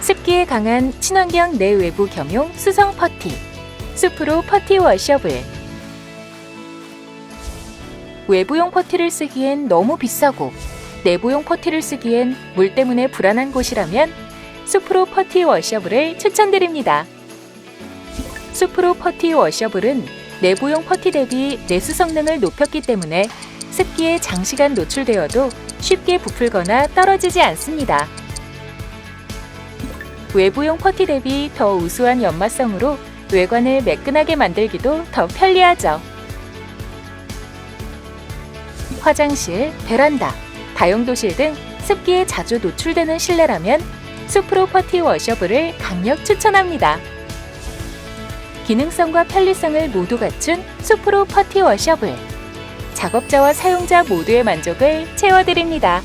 습기에 강한 친환경 내외부 겸용 수성 퍼티, 수프로 퍼티 워셔블. 외부용 퍼티를 쓰기엔 너무 비싸고 내부용 퍼티를 쓰기엔 물 때문에 불안한 곳이라면 수프로 퍼티 워셔블을 추천드립니다. 수프로 퍼티 워셔블은 내부용 퍼티 대비 내수 성능을 높였기 때문에 습기에 장시간 노출되어도 쉽게 부풀거나 떨어지지 않습니다. 외부용 퍼티 대비 더 우수한 연마성으로 외관을 매끈하게 만들기도 더 편리하죠. 화장실, 베란다, 다용도실 등 습기에 자주 노출되는 실내라면 수프로 퍼티 워셔블을 강력 추천합니다. 기능성과 편리성을 모두 갖춘 수프로 퍼티 워셔블. 작업자와 사용자 모두의 만족을 채워드립니다.